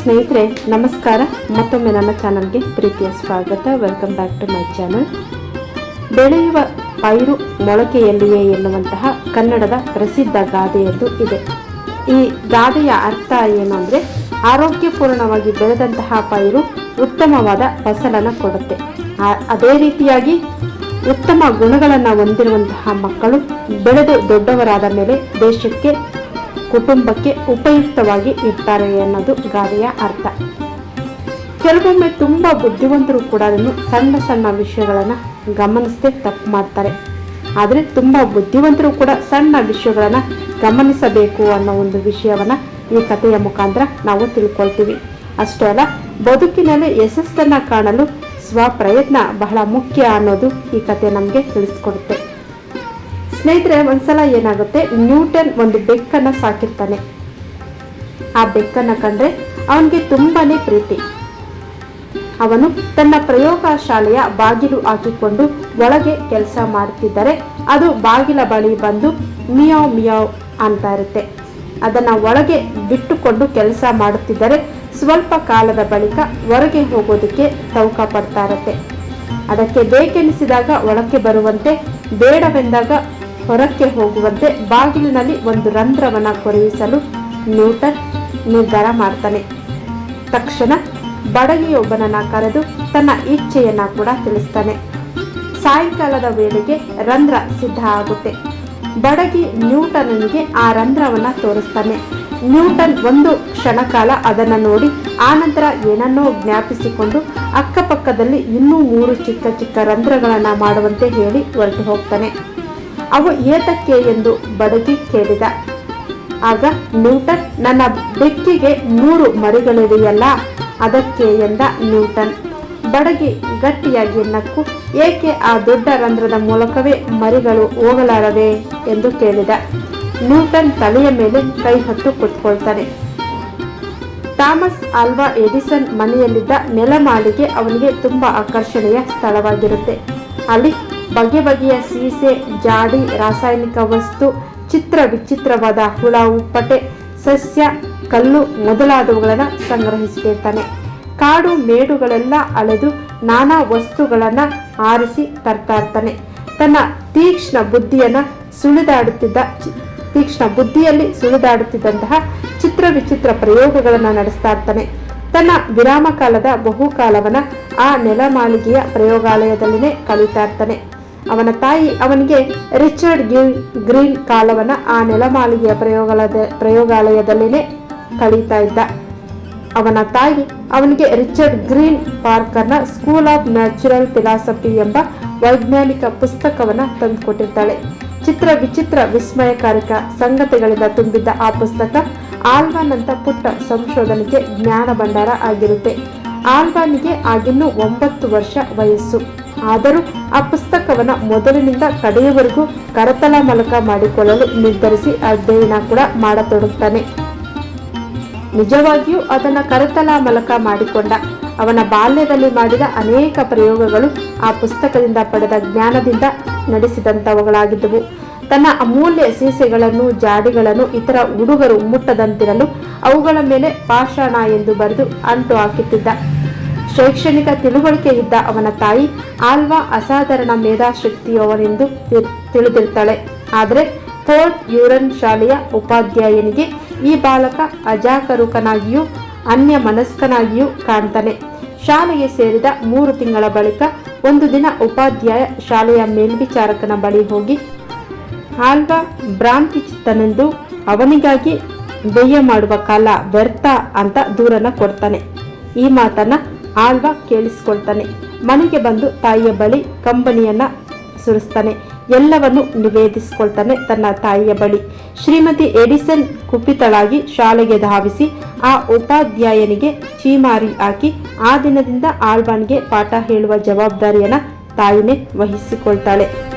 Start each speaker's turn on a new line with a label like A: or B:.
A: ಸ್ನೇಹಿತರೆ, ನಮಸ್ಕಾರ. ಮತ್ತೊಮ್ಮೆ ನನ್ನ ಚಾನಲ್ಗೆ ಪ್ರೀತಿಯ ಸ್ವಾಗತ. Welcome back to my channel ಬೆಳೆಯುವ ಪೈರು ಮೊಳಕೆಯಲ್ಲಿಯೇ ಎನ್ನುವಂತಹ ಕನ್ನಡದ ಪ್ರಸಿದ್ಧ ಗಾದೆಯದ್ದು ಇದೆ. ಈ ಗಾದೆಯ ಅರ್ಥ ಏನು ಅಂದರೆ, ಆರೋಗ್ಯಪೂರ್ಣವಾಗಿ ಬೆಳೆದಂತಹ ಪೈರು ಉತ್ತಮವಾದ ಫಸಲನ್ನು ಕೊಡುತ್ತೆ. ಅದೇ ರೀತಿಯಾಗಿ ಉತ್ತಮ ಗುಣಗಳನ್ನು ಹೊಂದಿರುವಂತಹ ಮಕ್ಕಳು ಬೆಳೆದು ದೊಡ್ಡವರಾದ ಮೇಲೆ ದೇಶಕ್ಕೆ ಕುಟುಂಬಕ್ಕೆ ಉಪಯುಕ್ತವಾಗಿ ಇರ್ತಾರೆ ಅನ್ನೋದು ಗಾದೆಯ ಅರ್ಥ. ಕೆಲವೊಮ್ಮೆ ತುಂಬ ಬುದ್ಧಿವಂತರು ಕೂಡ ಅದನ್ನು ಸಣ್ಣ ಸಣ್ಣ ವಿಷಯಗಳನ್ನು ಗಮನಿಸದೆ ತಪ್ಪು ಮಾಡ್ತಾರೆ. ಆದರೆ ತುಂಬ ಬುದ್ಧಿವಂತರು ಕೂಡ ಸಣ್ಣ ವಿಷಯಗಳನ್ನು ಗಮನಿಸಬೇಕು ಅನ್ನೋ ಒಂದು ವಿಷಯವನ್ನು ಈ ಕಥೆಯ ಮುಖಾಂತರ ನಾವು ತಿಳ್ಕೊಳ್ತೀವಿ. ಅಷ್ಟೇ ಅಲ್ಲ, ಬದುಕಿನಲ್ಲಿ ಯಶಸ್ಸನ್ನು ಕಾಣಲು ಸ್ವಪ್ರಯತ್ನ ಬಹಳ ಮುಖ್ಯ ಅನ್ನೋದು ಈ ಕತೆ ನಮಗೆ ತಿಳಿಸ್ಕೊಡುತ್ತೆ. ಸ್ನೇಹಿತರೆ, ಒಂದ್ಸಲ ಏನಾಗುತ್ತೆ? ನ್ಯೂಟನ್ ಒಂದು ಬೆಕ್ಕನ್ನು ಸಾಕಿರ್ತಾನೆ. ಆ ಬೆಕ್ಕನ್ನು ಕಂಡ್ರೆ ಅವನಿಗೆ ತುಂಬಾನೇ ಪ್ರೀತಿ. ಅವನು ತನ್ನ ಪ್ರಯೋಗಶಾಲೆಯ ಬಾಗಿಲು ಹಾಕಿಕೊಂಡು ಒಳಗೆ ಕೆಲಸ ಮಾಡುತ್ತಿದ್ದರೆ ಅದು ಬಾಗಿಲ ಬಳಿ ಬಂದು ಮಿಯಾವ್ ಮಿಯಾವ್ ಅಂತ ಇರುತ್ತೆ. ಅದನ್ನು ಒಳಗೆ ಬಿಟ್ಟುಕೊಂಡು ಕೆಲಸ ಮಾಡುತ್ತಿದ್ದರೆ ಸ್ವಲ್ಪ ಕಾಲದ ಬಳಿಕ ಹೊರಗೆ ಹೋಗೋದಕ್ಕೆ ತೌಕ ಪಡ್ತಾ ಇರುತ್ತೆ. ಅದಕ್ಕೆ ಬೇಕೆನಿಸಿದಾಗ ಒಳಕ್ಕೆ ಬರುವಂತೆ ಬೇಡವೆಂದಾಗ ಹೊರಕ್ಕೆ ಹೋಗುವಂತೆ ಬಾಗಿಲಿನಲ್ಲಿ ಒಂದು ರಂಧ್ರವನ್ನು ಕೊರೆಯಿಸಲು ನ್ಯೂಟನ್ ನಿರ್ಧಾರ ಮಾಡ್ತಾನೆ. ತಕ್ಷಣ ಬಡಗಿಯೊಬ್ಬನನ್ನು ಕರೆದು ತನ್ನ ಇಚ್ಛೆಯನ್ನ ಕೂಡ ತಿಳಿಸ್ತಾನೆ. ಸಾಯಂಕಾಲದ ವೇಳೆಗೆ ರಂಧ್ರ ಸಿದ್ಧ ಆಗುತ್ತೆ. ಬಡಗಿ ನ್ಯೂಟನ್ನಿಗೆ ಆ ರಂಧ್ರವನ್ನು ತೋರಿಸ್ತಾನೆ. ನ್ಯೂಟನ್ ಒಂದು ಕ್ಷಣಕಾಲ ಅದನ್ನು ನೋಡಿ ಆನಂತರ ಏನನ್ನೋ ಜ್ಞಾಪಿಸಿಕೊಂಡು ಅಕ್ಕಪಕ್ಕದಲ್ಲಿ ಇನ್ನೂ ಮೂರು ಚಿಕ್ಕ ಚಿಕ್ಕ ರಂಧ್ರಗಳನ್ನು ಮಾಡುವಂತೆ ಹೇಳಿ ಹೊರಟು ಹೋಗ್ತಾನೆ. ಅವು ಏತಕ್ಕೆ ಎಂದು ಬಡಗಿ ಕೇಳಿದ. ಆಗ ನ್ಯೂಟನ್ ನನ್ನ ಬೆಕ್ಕಿಗೆ ಮೂರು ಮರಿಗಳಿವೆಯಲ್ಲ, ಅದಕ್ಕೆ ಎಂದ ನ್ಯೂಟನ್ ಬಡಗಿ ಗಟ್ಟಿಯಾಗಿ ನಕ್ಕು, ಏಕೆ ಆ ದೊಡ್ಡ ರಂಧ್ರದ ಮೂಲಕವೇ ಮರಿಗಳು ಹೋಗಲಾರವೆ ಎಂದು ಕೇಳಿದ. ನ್ಯೂಟನ್ ತಲೆಯ ಮೇಲೆ ಕೈ ಹೊತ್ತು ಕುತ್ಕೊಳ್ತಾನೆ. ಥಾಮಸ್ ಆಲ್ವಾ ಎಡಿಸನ್ ಮನೆಯಲ್ಲಿದ್ದ ನೆಲಮಾಳಿಗೆ ಅವನಿಗೆ ತುಂಬ ಆಕರ್ಷಣೆಯ ಸ್ಥಳವಾಗಿರುತ್ತೆ. ಅಲ್ಲಿ ಬಗೆ ಬಗೆಯ ಸೀಸೆ, ಜಾಡಿ, ರಾಸಾಯನಿಕ ವಸ್ತು, ಚಿತ್ರ ವಿಚಿತ್ರವಾದ ಹುಳ ಉಪ್ಪಟೆ ಸಸ್ಯ, ಕಲ್ಲು ಮೊದಲಾದವುಗಳನ್ನು ಸಂಗ್ರಹಿಸಿಟ್ಟಿರ್ತಾನೆ ಕಾಡು ಮೇಡುಗಳೆಲ್ಲ ಅಳೆದು ನಾನಾ ವಸ್ತುಗಳನ್ನು ಆರಿಸಿ ತರ್ತಾ ಇರ್ತಾನೆ. ತನ್ನ ತೀಕ್ಷ್ಣ ಬುದ್ಧಿಯನ್ನು ಸುಳಿದಾಡುತ್ತಿದ್ದ ತೀಕ್ಷ್ಣ ಬುದ್ಧಿಯಲ್ಲಿ ಸುಳಿದಾಡುತ್ತಿದ್ದಂತಹ ಚಿತ್ರ ವಿಚಿತ್ರ ಪ್ರಯೋಗಗಳನ್ನು ನಡೆಸ್ತಾ ಇರ್ತಾನೆ. ತನ್ನ ವಿರಾಮ ಕಾಲದ ಬಹುಕಾಲವನ್ನು ಆ ನೆಲಮಾಳಿಗೆಯ ಪ್ರಯೋಗಾಲಯದಲ್ಲಿನೇ ಕಳೀತಾ ಇರ್ತಾನೆ. ಅವನ ತಾಯಿ ಅವನಿಗೆ ರಿಚರ್ಡ್ ಗ್ರೀನ್ ಗ್ರೀನ್ ಕಾಲವನ್ನು ಆ ನೆಲಮಾಳಿಗೆಯ ಪ್ರಯೋಗಾಲಯದ ಪ್ರಯೋಗಾಲಯದಲ್ಲಿನೇ ಕಳೀತಾ ಇದ್ದ. ಅವನ ತಾಯಿ ಅವನಿಗೆ ರಿಚರ್ಡ್ ಗ್ರೀನ್ ಪಾರ್ಕರ್ನ ಸ್ಕೂಲ್ ಆಫ್ ನ್ಯಾಚುರಲ್ ಫಿಲಾಸಫಿ ಎಂಬ ವೈಜ್ಞಾನಿಕ ಪುಸ್ತಕವನ್ನು ತಂದುಕೊಟ್ಟಿರ್ತಾಳೆ. ಚಿತ್ರ ವಿಚಿತ್ರ ವಿಸ್ಮಯಕಾರಕ ಸಂಗತಿಗಳಿಂದ ತುಂಬಿದ್ದ ಆ ಪುಸ್ತಕ ಆಲ್ವಾನ್ ಅಂತ ಪುಟ್ಟ ಸಂಶೋಧನೆಗೆ ಜ್ಞಾನ ಭಂಡಾರ ಆಗಿರುತ್ತೆ. ಆಲ್ವಾನಿಗೆ ಆಗಿನ್ನೂ ಒಂಬತ್ತು ವರ್ಷ ವಯಸ್ಸು. ಆದರೂ ಆ ಪುಸ್ತಕವನ್ನು ಮೊದಲಿನಿಂದ ಕಡೆಯವರೆಗೂ ಕರತಲ ಮಲಕ ಮಾಡಿಕೊಳ್ಳಲು ನಿರ್ಧರಿಸಿ ಅಧ್ಯಯನ ಕೂಡ ಮಾಡತೊಡಗ್ತಾನೆ. ನಿಜವಾಗಿಯೂ ಅದನ್ನು ಕರತಲ ಮಲಕ ಮಾಡಿಕೊಂಡ ಅವನ ಬಾಲ್ಯದಲ್ಲಿ ಮಾಡಿದ ಅನೇಕ ಪ್ರಯೋಗಗಳು ಆ ಪುಸ್ತಕದಿಂದ ಪಡೆದ ಜ್ಞಾನದಿಂದ ನಡೆಸಿದಂಥವುಗಳಾಗಿದ್ದವು ತನ್ನ ಅಮೂಲ್ಯ ಸೀಸೆಗಳನ್ನು ಜಾಡಿಗಳನ್ನು, ಇತರ ಹುಡುಗರು ಮುಟ್ಟದಂತಿರಲು ಅವುಗಳ ಮೇಲೆ ಪಾಷಾಣ ಎಂದು ಬರೆದು ಅಂಟು ಹಾಕುತ್ತಿದ್ದ. ಶೈಕ್ಷಣಿಕ ತಿಳುವಳಿಕೆ ಇದ್ದ ಅವನ ತಾಯಿ ಆಲ್ವಾ ಅಸಾಧಾರಣ ಮೇಧಾಶಕ್ತಿಯವನೆಂದು ತಿಳಿದಿರ್ತಾಳೆ. ಆದರೆ ಫೋರ್ಟ್ ಯೂರನ್ ಶಾಲೆಯ ಉಪಾಧ್ಯಾಯನಿಗೆ ಈ ಬಾಲಕ ಅಜಾಗರೂಕನಾಗಿಯೂ ಅನ್ಯ ಮನಸ್ಕನಾಗಿಯೂ ಕಾಣ್ತಾನೆ. ಶಾಲೆಗೆ ಸೇರಿದ ಮೂರು ತಿಂಗಳ ಬಳಿಕ ಒಂದು ದಿನ ಉಪಾಧ್ಯಾಯ ಶಾಲೆಯ ಮೇಲ್ವಿಚಾರಕನ ಬಳಿ ಹೋಗಿ, ಆಲ್ವಾ ಭ್ರಾಂತಿ ಚಿತ್ತನೆಂದು ಅವನಿಗಾಗಿ ವ್ಯಯ ಮಾಡುವ ಕಾಲ ವ್ಯರ್ಥ ಅಂತ ದೂರನ ಕೊಡ್ತಾನೆ. ಈ ಮಾತನ್ನ ಆಲ್ವಾ ಕೇಳಿಸ್ಕೊಳ್ತಾನೆ. ಮನೆಗೆ ಬಂದು ತಾಯಿಯ ಬಳಿ ಕಂಬನಿಯನ್ನ ಸುರಿಸ್ತಾನೆ. ಎಲ್ಲವನ್ನು ನಿವೇದಿಸಿಕೊಳ್ತಾನೆ ತನ್ನ ತಾಯಿಯ ಬಳಿ. ಶ್ರೀಮತಿ ಎಡಿಸನ್ ಕುಪಿತಳಾಗಿ ಶಾಲೆಗೆ ಧಾವಿಸಿ ಆ ಉಪಾಧ್ಯಾಯನಿಗೆ ಚೀಮಾರಿ ಹಾಕಿ ಆ ದಿನದಿಂದ ಆಳ್ವಾನ್ಗೆ ಪಾಠ ಹೇಳುವ ಜವಾಬ್ದಾರಿಯನ್ನ ತಾಯಿನೇ ವಹಿಸಿಕೊಳ್ತಾಳೆ.